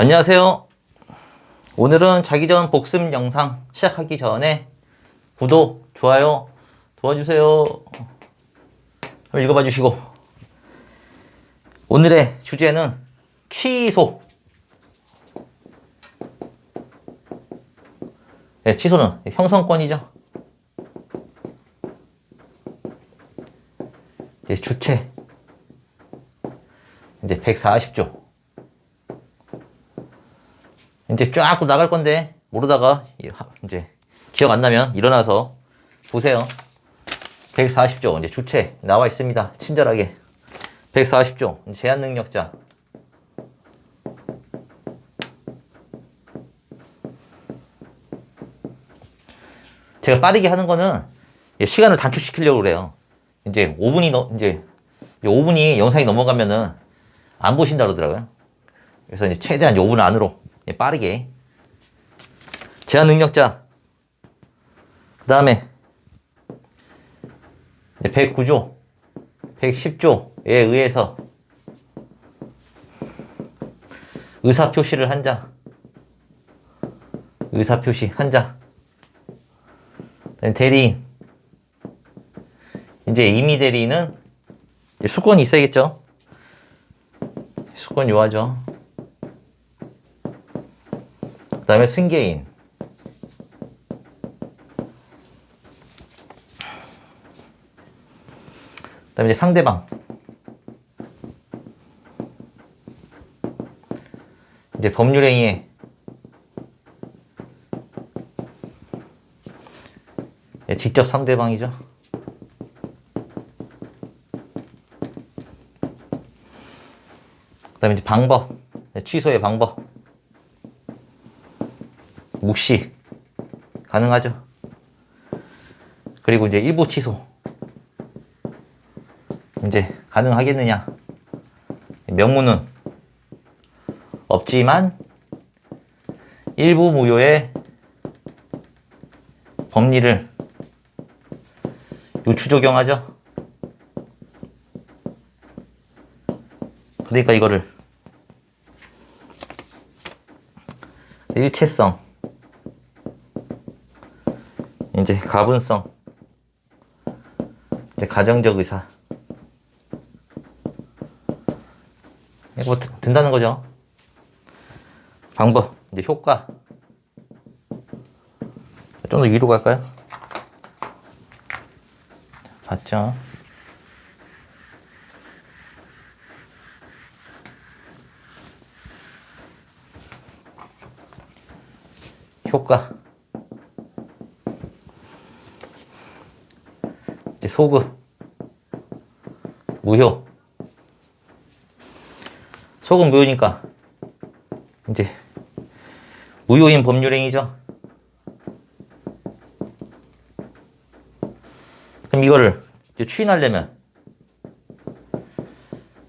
안녕하세요. 오늘은 자기 전 복습 영상 시작하기 전에 구독, 좋아요 도와주세요. 한번 읽어봐 주시고. 오늘의 주제는 취소. 네, 취소는 형성권이죠. 이제 주체. 이제 140조. 이제 쫙 나갈 건데 모르다가 이제 기억 안 나면 일어나서 보세요. 140조 이제 주체 나와 있습니다. 친절하게 140조 제한 능력자 제가 빠르게 하는 거는 시간을 단축시키려고 그래요. 이제 5분이 넘 이제 5분이 영상이 넘어가면은 안 보신다 그러더라고요. 그래서 이제 최대한 5분 안으로 예, 빠르게. 제한 능력자. 그 다음에 109조, 110조에 의해서 의사 표시를 한 자. 의사 표시 한 자. 대리인. 이제 임의 대리인은 수건이 있어야겠죠? 수건 요하죠. 다음에 승계인. 그 다음에 이제 상대방. 이제 법률행위에 예, 직접 상대방이죠. 그 다음에 이제 방법. 예, 취소의 방법. 묵시 가능하죠. 그리고 이제 일부 취소 이제 가능하겠느냐? 명문은 없지만 일부 무효의 법리를 유추 적용하죠. 그러니까 이거를 일체성 이제 가분성, 이제 가정적 의사. 이거 뭐 든- 된다는 거죠. 방법, 이제 효과. 좀 더 위로 갈까요? 봤죠? 효과. 이제 소급 무효. 소급 무효니까 이제 무효인 법률행위죠. 그럼 이거를 이제 추인하려면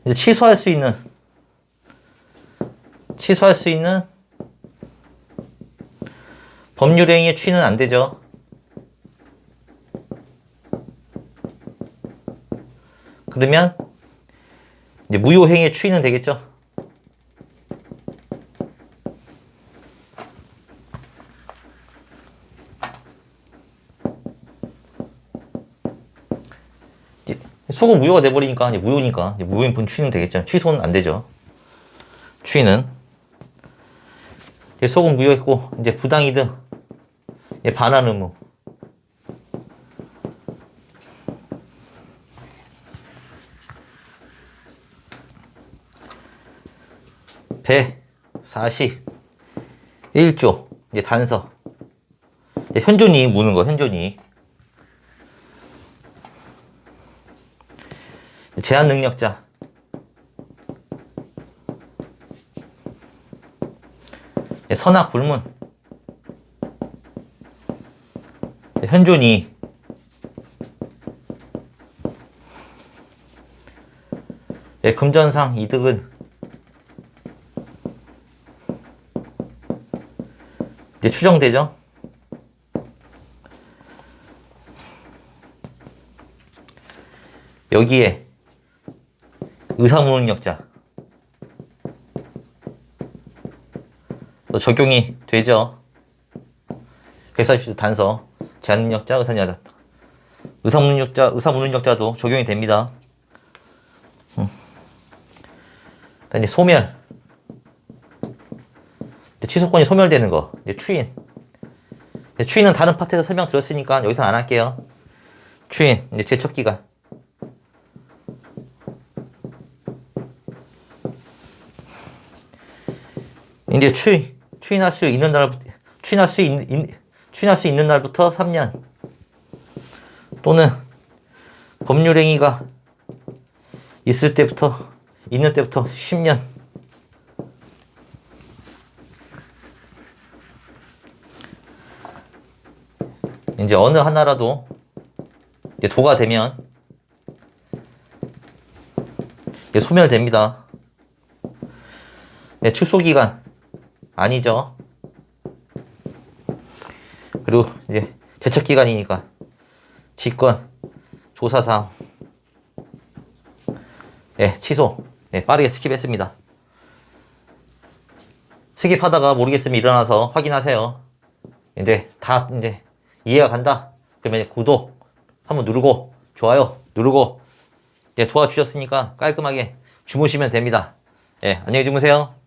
이제 취소할 수 있는 취소할 수 있는 법률행위의 추인은 안 되죠 그러면 이제 무효행위의 추인은 되겠죠? 소금 무효가 돼버리니까 이제 무효니까 이제 무효인 본 추인은 되겠죠? 취소는 안 되죠. 추인은 소금 무효했고 이제 부당이득 이제 반환 의무 배, 사시, 1조, 이제 단서. 이제 현존이익 무는 거, 현존이익. 제한 능력자. 선악 불문. 이제 금전상 이득은 이제 추정되죠? 여기에 의사무능력자 또 적용이 되죠. 140도 단서, 제한능력자, 의사능력자, 의사무능력자, 의사무능력자도 적용이 됩니다. 음. 그다음 이제 소멸. 취소권이 소멸되는 거. 이제 추인. 이제 추인은 다른 파트에서 설명 들었으니까 여기서 안 할게요. 추인, 이제 제척 기간. 이제 추인, 추인할 수 있는 날부터, 추인할 수 있, 있, 추인할 수 있는 날부터 3년. 또는 법률행위가 있을 때부터, 있는 때부터 10년. 이제 어느 하나라도 이제 도가 되면 이제 소멸됩니다. 네, 출소 기간 아니죠. 그리고 이제 제척 기간이니까 직권 조사상 네, 취소. 네, 빠르게 스킵했습니다. 스킵하다가 모르겠으면 일어나서 확인하세요. 이제 다 이제 이해가 간다. 그러면 구독 한번 누르고 좋아요 누르고 이제 도와주셨으니까 깔끔하게 주무시면 됩니다. 예, 안녕히 주무세요.